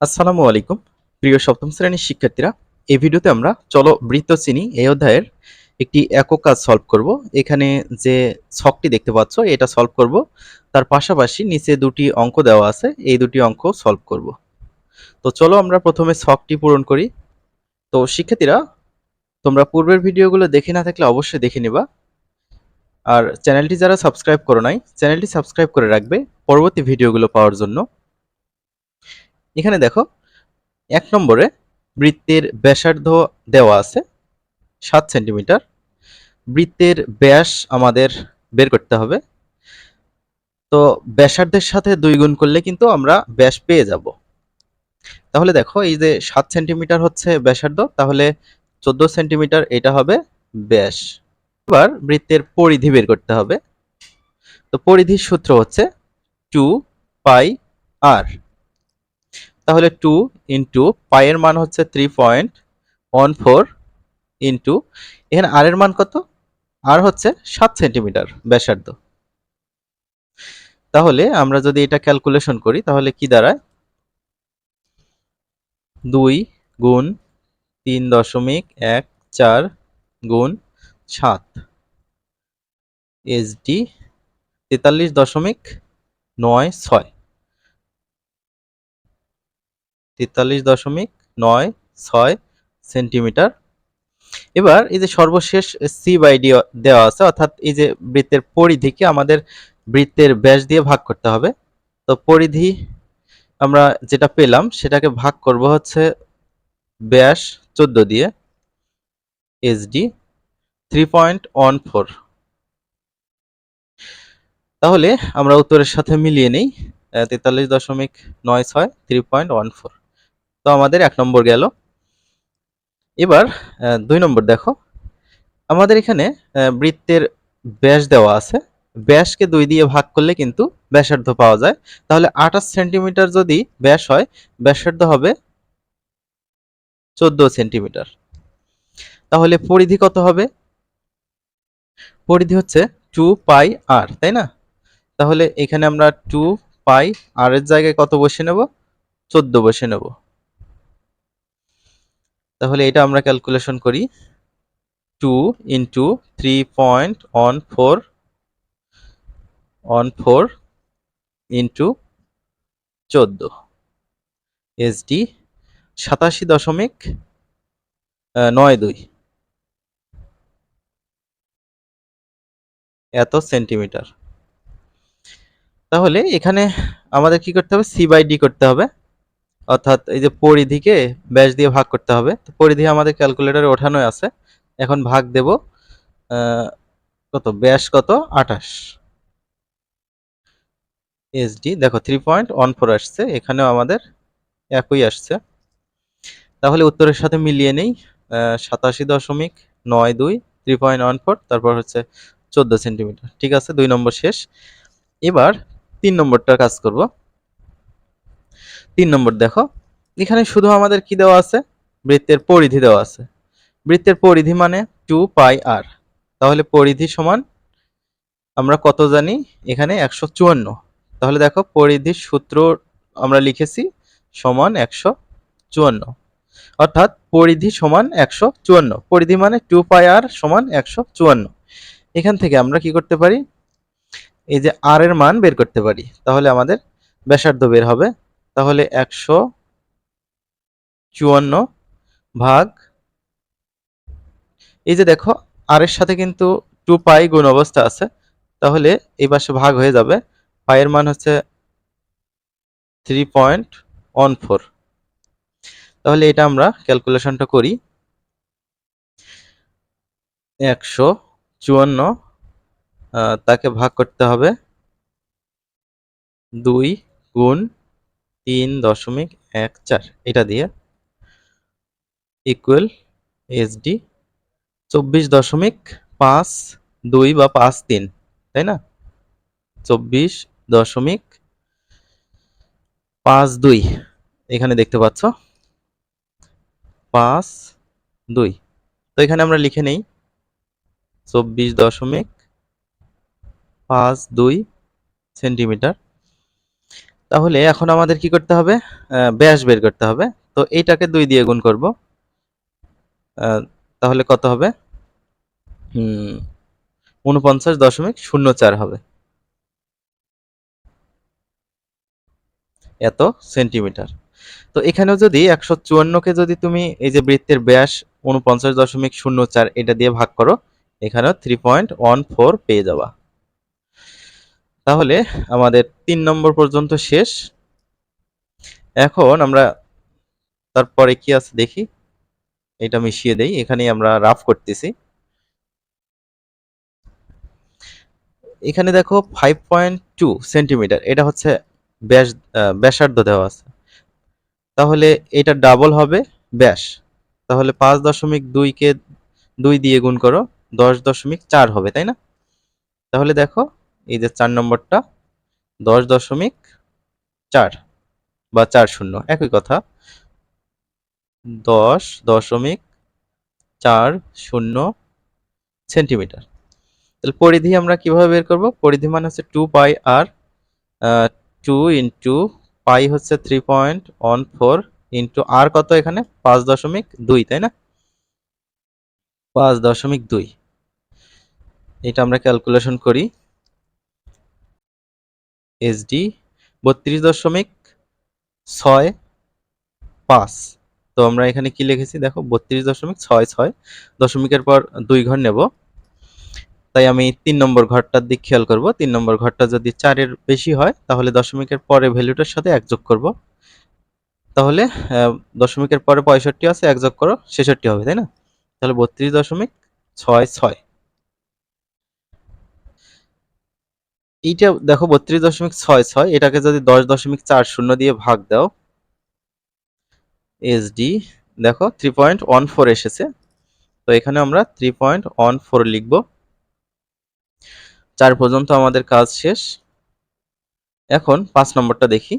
আসসালামু আলাইকুম। প্রিয় সপ্তম শ্রেণির শিক্ষার্থীরা, এই ভিডিওতে আমরা চলো বৃত্ত চিনি এই অধ্যায়ের একটি একক কাজ সলভ করব। এখানে যে ছকটি দেখতে পাচ্ছ, এটা সলভ করব। তার পাশাপাশি নিচে দুটি অঙ্ক দেওয়া আছে, এই দুটি অঙ্ক সলভ করব। তো চলো আমরা প্রথমে ছকটি পূরণ করি। তো শিক্ষার্থীরা, তোমরা পূর্বের ভিডিওগুলো দেখে না থাকলে অবশ্যই দেখে নিবা। আর চ্যানেলটি যারা সাবস্ক্রাইব করো নাই, চ্যানেলটি সাবস্ক্রাইব করে রাখবে পরবর্তী ভিডিওগুলো পাওয়ার জন্য। এখানে দেখো, এক নম্বরে বৃত্তের ব্যাসার্ধ দেওয়া আছে, সাত সেন্টিমিটার। বৃত্তের ব্যাস আমাদের বের করতে হবে। তো ব্যাসার্ধের সাথে দুই গুণ করলে কিন্তু আমরা ব্যাস পেয়ে যাব। তাহলে দেখো, এই যে সাত সেন্টিমিটার হচ্ছে ব্যাসার্ধ, তাহলে চোদ্দ সেন্টিমিটার এটা হবে ব্যাস। এবার বৃত্তের পরিধি বের করতে হবে। তো পরিধির সূত্র হচ্ছে টু পাই আর। তাহলে টু ইন্টু পায়ের মান হচ্ছে three point one four into এখানে আর এর মান কত? আর হচ্ছে সাত সেন্টিমিটার ব্যাসার্ধ। তাহলে আমরা যদি এটা ক্যালকুলেশন করি, তাহলে কি দাঁড়ায়? দুই গুণ তিন দশমিক এক চার গুণ সাত। এসডি তেতাল্লিশ দশমিক নয় ছয়। তেতাল্লিশ দশমিক নয় ছয় সেন্টিমিটার। এবার এই যে সর্বশেষ সি বাই ডি দেওয়া আছে, অর্থাৎ এই যে বৃত্তের পরিধিকে আমাদের বৃত্তের ব্যাস দিয়ে ভাগ করতে হবে। তো পরিধি আমরা যেটা পেলাম, সেটাকে ভাগ করব হচ্ছে ব্যাস চোদ্দ দিয়ে SD three point one four তাহলে আমরা উত্তরের সাথে মিলিয়ে নেই, তেতাল্লিশ দশমিক নয় ছয় থ্রি পয়েন্ট ওয়ান ফোর তো আমাদের এক নম্বর গেল। এবার দুই নম্বর দেখো। আমাদের এখানে বৃত্তের ব্যাস দেওয়া আছে। ব্যাসকে দুই দিয়ে ভাগ করলে কিন্তু ব্যাসার্ধ পাওয়া যায়। তাহলে আঠাশ সেন্টিমিটার যদি ব্যাস হয়, ব্যাসার্ধ হবে চোদ্দ সেন্টিমিটার। তাহলে পরিধি কত হবে? পরিধি হচ্ছে টু পাই আর, তাই না? তাহলে এখানে আমরা টু পাই আর এর জায়গায় কত বসে নেব? চোদ্দ বসে নেব। তাহলে এটা আমরা ক্যালকুলেশন করি two into three point one four one four into চোদ্দ এসডি সাতাশি দশমিক নয় দুই। এত সেন্টিমিটার তাহলে এখানে আমাদের কি করতে হবে? সি বাই ডি করতে হবে। অর্থাৎ এই যে পরিধিকে ব্যাস দিয়ে ভাগ করতে হবে। তো পরিধি আমাদের ক্যালকুলেটরে ওঠানো আছে। এখন ভাগ দেব কত? ব্যাস কত? আঠাশ। এসডি দেখো থ্রি পয়েন্ট ওয়ান ফোর আসছে। এখানেও আমাদের একই আসছে। তাহলে উত্তরের সাথে মিলিয়ে নেই। সাতাশি দশমিক নয় দুই থ্রি পয়েন্ট ওয়ান ফোর তারপর হচ্ছে চোদ্দ সেন্টিমিটার। ঠিক আছে? দুই নম্বর শেষ। এবার তিন নম্বরটার কাজ করব। তিন নম্বর দেখো। এখানে শুধু আমাদের কি দেওয়া আছে? বৃত্তের পরিধি দেওয়া আছে। বৃত্তের পরিধি মানে টু পাই আর তাহলে পরিধি সমান আমরা কত জানি? এখানে একশো চুয়ান্ন। তাহলে দেখো, পরিধির সূত্র আমরা লিখেছি সমান একশো চুয়ান্ন। অর্থাৎ পরিধি সমান একশো চুয়ান্ন। পরিধি মানে টু পাই আর সমান একশো চুয়ান্ন। এখান থেকে আমরা কি করতে পারি? এই যে আর এর মান বের করতে পারি। তাহলে আমাদের ব্যাসার্ধ বের হবে তাহলে একশো চুয়ান্ন ভাগ, এই যে দেখো, আর এর সাথে কিন্তু টু পাই গুণ অবস্থা আছে, তাহলে এই পাশে ভাগ হয়ে যাবে পায়ের মান হচ্ছে থ্রি পয়েন্ট ওয়ান ফোর তাহলে এটা আমরা ক্যালকুলেশনটা করি, একশো চুয়ান্ন তাকে ভাগ করতে হবে দুই গুণ তিন দশমিক এক চার। এটা দিয়ে ইকুয়াল এসডি চব্বিশ দশমিক পাঁচ দুই বা পাঁচ তিন, তাই না? চব্বিশ দশমিক পাঁচ দুই। এখানে দেখতে পাচ্ছ? পাঁচ দুই। তো এখানে আমরা লিখে নেই। চব্বিশ দশমিক পাঁচ দুই সেন্টিমিটার। তাহলে এখন আমাদের কি করতে হবে? ব্যাস বের করতে হবে। তো এইটাকে দুই দিয়ে গুণ করব। তাহলে কত হবে? উনপঞ্চাশ দশমিক শূন্য চার হবে। এত সেন্টিমিটার। তো এখানেও যদি একশো চুয়ান্নকে যদি তুমি এই যে বৃত্তের ব্যাস উনপঞ্চাশ দশমিক শূন্য চার এটা দিয়ে ভাগ করো, এখানেও থ্রি পয়েন্ট ওয়ান ফোর পেয়ে যাবা। তাহলে আমাদের তিন নম্বর পর্যন্ত শেষ। এখন আমরা তারপরে কি আছে দেখি। এটা মিশিয়ে দেই এখানে আমরা রাফ করতেছি। এখানে দেখো ফাইভ পয়েন্ট টু সেন্টিমিটার এটা হচ্ছে ব্যাস ব্যাসার্ধ দেওয়া আছে। তাহলে এটা ডাবল হবে ব্যাস। তাহলে পাঁচ দশমিক দুইকে দুই দিয়ে গুণ করো, দশ দশমিক চার হবে, তাই না? তাহলে দেখো এই যে চার নম্বরটা, দশ দশমিক চার বা চার শূন্য, একই কথা। দশ দশমিক চার শূন্য সেন্টিমিটার। তাহলে পরিধি আমরা কীভাবে বের করব? পরিধি মানে হচ্ছে two pi R two into pi হচ্ছে three point one four into R কত এখানে? পাঁচ দশমিক দুই, তাই না? পাঁচ দশমিক দুই। এটা আমরা ক্যালকুলেশন করি। এসডি বত্রিশ দশমিক ছয় পাঁচ। তো আমরা এখানে কি লিখেছি? দেখো, বত্রিশ দশমিক ছয় ছয় দশমিকের পর দুই ঘর নেব। তাই আমি তিন নম্বর ঘরটার দিক খেয়াল করব। তিন নম্বর ঘরটা যদি চারের বেশি হয়, তাহলে দশমিকের পরে ভ্যালুটার সাথে এক যোগ করব। তাহলে দশমিকের পরে পঁয়ষট্টি আছে, এক যোগ করো, ছেষট্টি হবে, তাই না? তাহলে বত্রিশ দশমিক ছয় ছয়। এইটা দেখো বত্রিশ দশমিক ছয় ছয়, এটাকে যদি দশ দশমিক চার শূন্য দিয়ে ভাগ দাও এসডি দেখো থ্রি পয়েন্ট ওয়ান ফোর এসেছে। তো এখানে আমরা থ্রি পয়েন্ট ওয়ান ফোর লিখব। চার পর্যন্ত আমাদের কাজ শেষ। এখন পাঁচ নম্বরটা দেখি।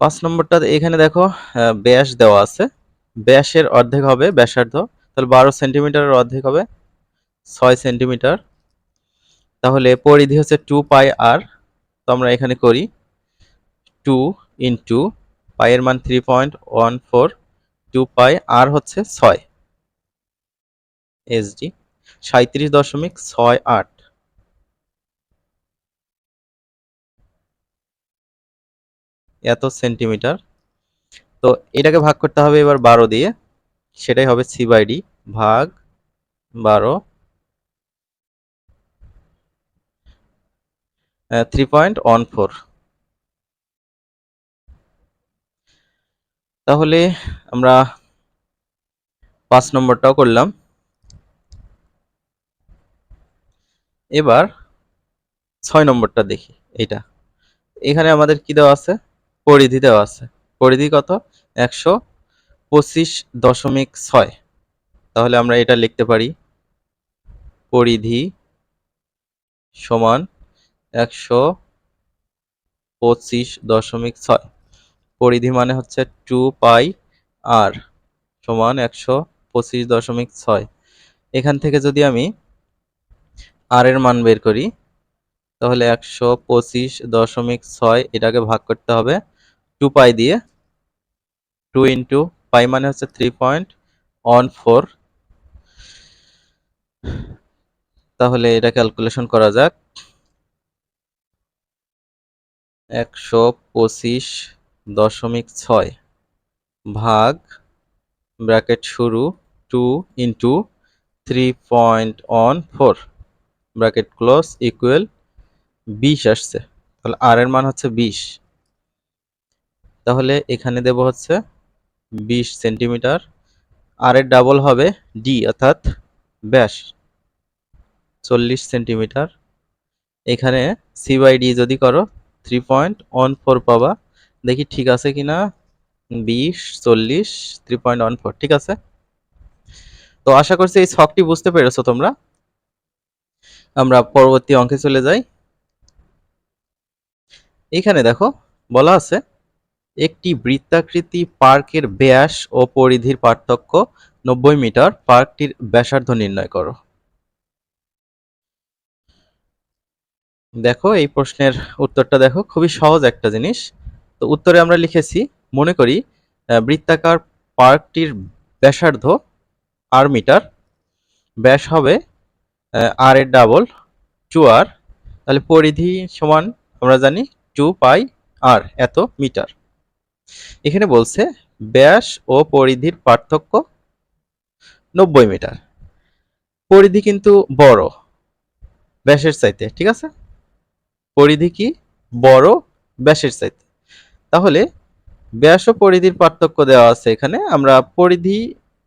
পাঁচ নম্বরটা এখানে দেখো ব্যাস দেওয়া আছে। ব্যাসের অর্ধেক হবে, ব্যাসার্ধ। তাহলে বারো সেন্টিমিটারের অর্ধেক হবে, ছয় সেন্টিমিটার। তাহলে পরিধি হচ্ছে টু পাই আর তো আমরা এখানে করি টু ইন্টু পাইয়ের মান three point one four two pi R হচ্ছে ছয় এসডি সাঁত্রিশ দশমিক ছয় আট। এত সেন্টিমিটার তো এটাকে ভাগ করতে হবে এবার বারো দিয়ে, সেটাই হবে সি বাই ডি ভাগ বারো থ্রি পয়েন্ট ওয়ান ফোর তাহলে আমরা পাঁচ নম্বরটাও করলাম। এবার ছয় নম্বরটা দেখি, এইটা। এখানে আমাদের কি দেওয়া আছে? পরিধি দেওয়া আছে। পরিধি কত? একশো পঁচিশ দশমিক ছয়। তাহলে আমরা এটা লিখতে পারি। পরিধি সমান একশো পঁচিশ দশমিক ছয়। পরিধি মানে হচ্ছে টু পাই আর সমান একশো পঁচিশ দশমিক ছয়। এখান থেকে যদি আমি আর এর মান বের করি, তাহলে একশো পঁচিশ দশমিক ছয় এটাকে ভাগ করতে হবে টু পাই দিয়ে। টু ইন্টু পাই মানে হচ্ছে থ্রি পয়েন্ট ওয়ান ফোর তাহলে এটা ক্যালকুলেশন করা যাক। একশো পঁচিশ দশমিক ছয় ভাগ ব্র্যাকেট শুরু two into three point one four. Bracket close equal বিশ আসছে। তাহলে আর এর মান হচ্ছে বিশ। তাহলে এখানে দেব হচ্ছে বিশ সেন্টিমিটার। আর এর ডাবল হবে ডি, অর্থাৎ ব্যাস চল্লিশ সেন্টিমিটার। এখানে সি বাই ডি যদি করো থ্রি পয়েন্ট ওয়ান ফোর পাবা। দেখি ঠিক আছে কিনা। বিশ, চল্লিশ থ্রি পয়েন্ট ওয়ান ফোর ঠিক আছে? তো আশা করছি এই ছকটি বুঝতে পেরেছ তোমরা। আমরা পরবর্তী অঙ্কে চলে যাই। এখানে দেখো, বলা আছে, একটি বৃত্তাকৃতি পার্কের ব্যাস ও পরিধির পার্থক্য নব্বই মিটার। পার্কটির ব্যাসার্ধ নির্ণয় করো। দেখো, এই প্রশ্নের উত্তরটা দেখো, খুবই সহজ একটা জিনিস। তো উত্তরে আমরা লিখেছি, মনে করি বৃত্তাকার পার্কটির ব্যাসার্ধ আর মিটার। ব্যাস হবে আর এর ডাবল আর তাহলে পরিধি সমান, আমরা জানি টু পাই আর এত মিটার। এখানে বলছে, ব্যাস ও পরিধির পার্থক্য নব্বই মিটার। পরিধি কিন্তু বড়, ব্যাসের চাইতে, ঠিক আছে? পরিধি কি? বড় ব্যাসের চাইতে। তাহলে ব্যাস ও পরিধির পার্থক্য দেওয়া আছে এখানে। আমরা পরিধি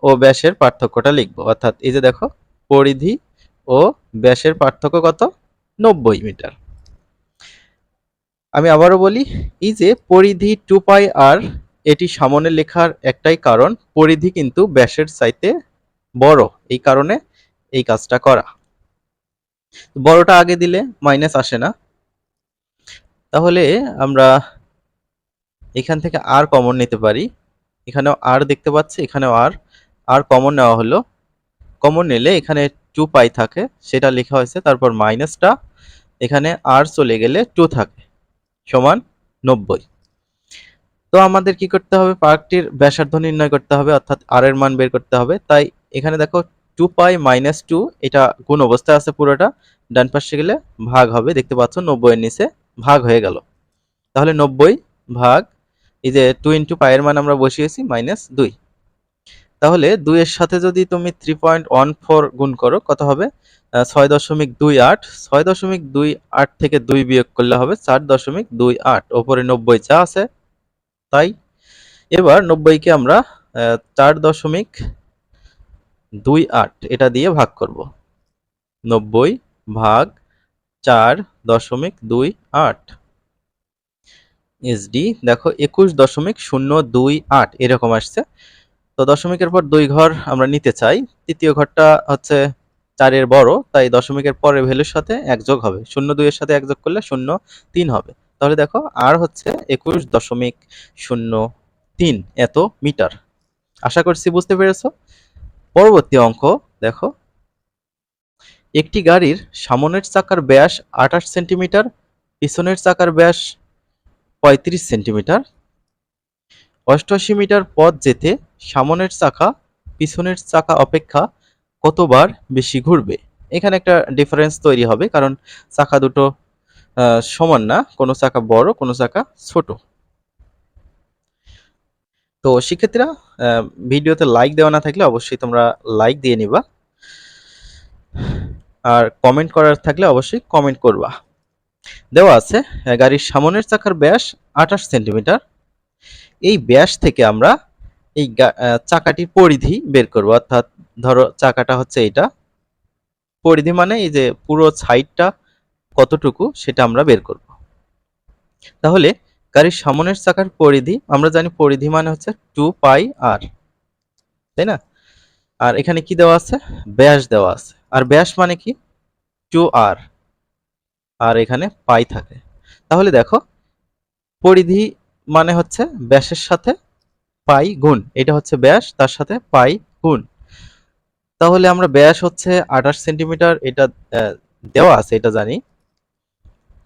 ও ব্যাসের পার্থক্যটা লিখব। অর্থাৎ এই যে দেখো, পরিধি ও ব্যাসের পার্থক্য কত? নব্বই মিটার। আমি আবারও বলি, এই যে পরিধি টু পাই আর, এটি সামনে লেখার একটাই কারণ, পরিধি কিন্তু ব্যাসের চাইতে বড়। এই কারণে এই কাজটা করা। বড়টা আগে দিলে মাইনাস আসে না। তাহলে আমরা এখান থেকে আর কমন নিতে পারি। এখানেও আর দেখতে পাচ্ছি, এখানেও আর আর কমন নেওয়া হলো। কমন নিলে এখানে টু পাই থাকে, সেটা লেখা হয়েছে, তারপর মাইনাসটা এখানে আর চলে গেলে টু থাকে, সমান নব্বই। তো আমাদের কি করতে হবে? পার্কটির ব্যাসার্ধ নির্ণয় করতে হবে, অর্থাৎ আর এর মান বের করতে হবে। তাই এখানে দেখো টু পাই মাইনাস টু এটা কোন অবস্থায় আছে পুরোটা। ডান পাশে গেলে ভাগ হবে, দেখতে পাচ্ছ নব্বই এর নিচে। ভাগ হয়ে গেল। তাহলে নব্বই ভাগ, এই যে টু ইন্টু পায়ের মান আমরা বসিয়েছি মাইনাস দুই। তাহলে দুইয়ের সাথে যদি তুমি থ্রি পয়েন্ট ওয়ান ফোর গুণ করো, কত হবে? ছয় দশমিক দুই আট। ছয় দশমিক দুই আট থেকে দুই বিয়োগ করলে হবে চার দশমিক দুই আট। ওপরে নব্বই যা আছে, তাই। এবার নব্বইকে আমরা চার দশমিক দুই আট, এটা দিয়ে ভাগ করব। নব্বই ভাগ চার দশমিক দুই আট। এসডি দেখো একুশ দশমিক শূন্য দুই আট, এরকম আসছে। তো দশমিকের পর দুই ঘর আমরা নিতে চাই। তৃতীয় ঘরটা হচ্ছে চারের বড়, তাই দশমিকের পরের ভ্যালুর সাথে এক যোগ হবে। শূন্য দুইয়ের সাথে এক যোগ করলে শূন্য তিন হবে। তাহলে দেখো আর হচ্ছে একুশ দশমিক শূন্য তিন, এত মিটার। আশা করছি বুঝতে পেরেছ। পরবর্তী অঙ্ক, দেখো একটি গাড়ির সামনের চাকার ব্যাস আঠাশ সেন্টিমিটার, পিছনের চাকার ব্যাস পঁয়ত্রিশ সেন্টিমিটার। অষ্টআশি মিটার পথ যেতে সামনের চাকা, পিছনের চাকা অপেক্ষা কতবার বেশি ঘুরবে? এখানে একটা ডিফারেন্স তৈরি হবে, কারণ চাকা দুটো সমান না, কোনো চাকা বড়, কোনো চাকা ছোট। তো শিক্ষার্থীরা ভিডিওতে লাইক দেওয়া না থাকলে অবশ্যই তোমরা লাইক দিয়ে নিবা। আর কমেন্ট করার থাকলে অবশ্যই কমেন্ট করবা। দেওয়া আছে গাড়ির সামনের চাকার ব্যাস আঠাশ সেন্টিমিটার এই ব্যাস থেকে আমরা এই চাকাটির পরিধি বের করব। অর্থাৎ ধরো চাকাটা হচ্ছে এটা পরিধি মানে এই যে পুরো সাইডটা কতটুকু সেটা আমরা বের করব। তাহলে গাড়ির সামনের চাকার পরিধি, আমরা জানি পরিধি মানে হচ্ছে টু পাই আর তাই না? আর এখানে কি দেওয়া আছে? ব্যাস দেওয়া আছে। আর ব্যাস মানে কি? টু আর। আর এখানে পাই থাকে। তাহলে দেখো, পরিধি মানে হচ্ছে ব্যাসের সাথে পাই গুণ। এটা হচ্ছে ব্যাস, তার সাথে পাই গুণ। তাহলে আমরা ব্যাস হচ্ছে আঠাশ সেন্টিমিটার, এটা দেওয়া আছে, এটা জানি।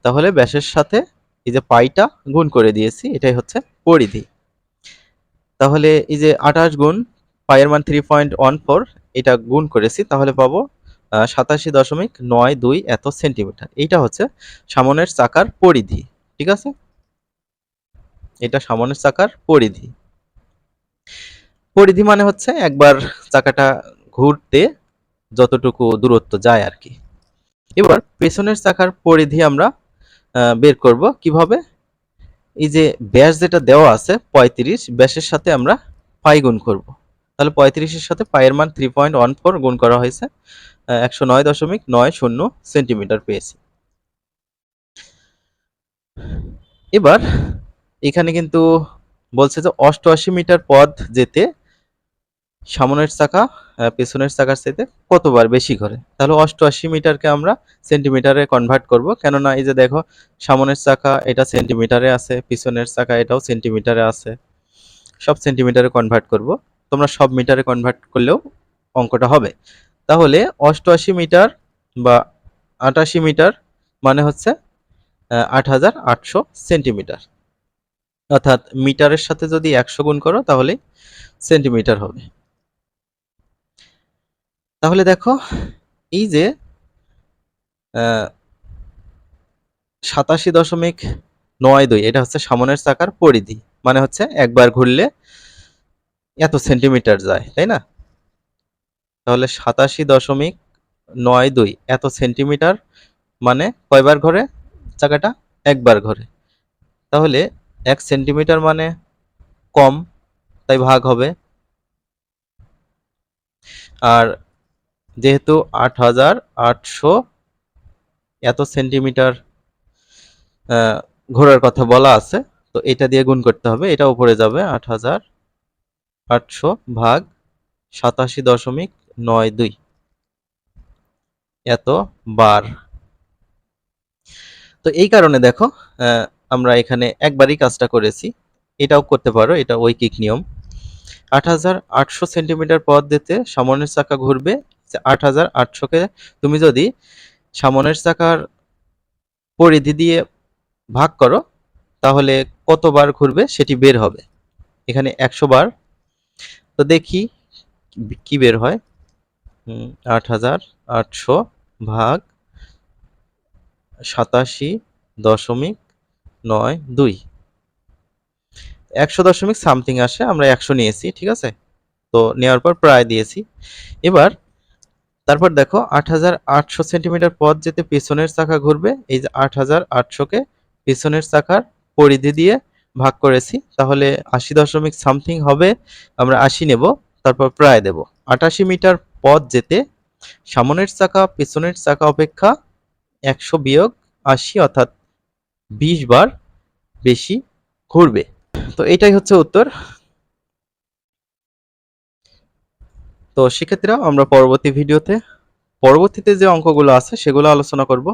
তাহলে ব্যাসের সাথে এই যে পাইটা গুণ করে দিয়েছি, এটাই হচ্ছে পরিধি। তাহলে এই যে আঠাশ গুণ পায়ের মান থ্রি পয়েন্ট ওয়ান ফোর এটা গুণ করেছি, তাহলে পাবো সাতাশি দশমিক নয় দুই এত সেন্টিমিটার। এইটা হচ্ছে সামনের চাকার পরিধি, ঠিক আছে? এটা সামনের চাকার পরিধি। পরিধি মানে হচ্ছে একবার চাকাটা ঘুরতে যতটুকু দূরত্ব যায় আর কি। এবার পেছনের চাকার পরিধি আমরা বের করব কীভাবে? এই যে ব্যাস যেটা দেওয়া আছে, পঁয়ত্রিশ, ব্যাসের সাথে আমরা পাই গুণ করব। তাহলে পঁয়ত্রিশের সাথে পায়ের মান থ্রি পয়েন্ট ওয়ান ফোর গুণ করা হয়েছে একশো নয় দশমিক নয় শূন্য সেন্টিমিটার পেয়েছি। এবার এখানে কিন্তু বলছে যে অষ্টআশি মিটার পথ যেতে সামনের চাকা পেছনের চাকার চাইতে কতবার বেশি করে তাহলে অষ্টআশি মিটারকে আমরা সেন্টিমিটারে কনভার্ট করব, কেননা এই যে দেখো সামনের চাকা এটা সেন্টিমিটারে আছে, পিছনের চাকা এটাও সেন্টিমিটারে আছে, সব সেন্টিমিটারে কনভার্ট করব। তোমরা সব মিটারে কনভার্ট করলেও অঙ্কটা হবে। তাহলে অষ্টআশি মিটার বা আটাশি মিটার মানে হচ্ছে আট হাজার আটশো সেন্টিমিটার। অর্থাৎ মিটারের সাথে যদি একশো গুণ করো তাহলে সেন্টিমিটার হবে। তাহলে দেখো, এই যে সাতাশি দশমিক নয় দুই, এটা হচ্ছে সামনের চাকার পরিধি। মানে হচ্ছে একবার ঘুরলে এত সেন্টিমিটার যায়, তাই না? তাহলে সাতাশি দশমিক নয় দুই, এত সেন্টিমিটার মানে কয়বার ঘরে চাকাটা? একবার ঘরে। তাহলে এক সেন্টিমিটার মানে কম, তাই ভাগ হবে। আর যেহেতু আট হাজার আটশো এত সেন্টিমিটার ঘোরার কথা বলা আছে, তো এটা দিয়ে গুণ করতে হবে, এটা উপরে যাবে আট হাজার আটশো ভাগ সাতাশি দশমিক নয় দুই। এত বার। তো এই কারণে দেখো আমরা এখানে একবারই কাজটা করেছি। এটাও করতে পারো, এটা ঐকিক নিয়ম। আট হাজার আটশো সেন্টিমিটার পথ দিতে সামনের চাকা ঘুরবে আট হাজার আটশোকে তুমি যদি সামনের চাকার পরিধি দিয়ে ভাগ করো, তাহলে কতবার ঘুরবে সেটি বের হবে। এখানে একশো বার তো দেখি কি বের হয়। আট হাজার আটশো ভাগ সাতাশি দশমিক নয় দুই। একশো দশমিক সামথিং আসে, আমরা একশো নিয়েছি, ঠিক আছে? তো নেওয়ার পর প্রায় দিয়েছি। এবার তারপর দেখো, আট হাজার আটশো সেন্টিমিটার পথ যেতে পেছনের চাকা ঘুরবে, এই যে আট হাজার আটশোকে পেছনের চাকার পরিধি দিয়ে ভাগ করেছি, তাহলে আশি দশমিক সামথিং হবে, আমরা আশি নেব, তারপর প্রায় দেব। আটাশি মিটার পথ যেতে সামনের চাকা, পেছনের চাকা অপেক্ষা একশো বিয়োগ আশি, অর্থাৎ বিশ বার বেশি ঘুরবে। তো এটাই হচ্ছে উত্তর। তো শিক্ষার্থীরা আমরা পরবর্তী ভিডিওতে, পরবর্তীতে যে অঙ্কগুলো আছে, সেগুলো আলোচনা করব।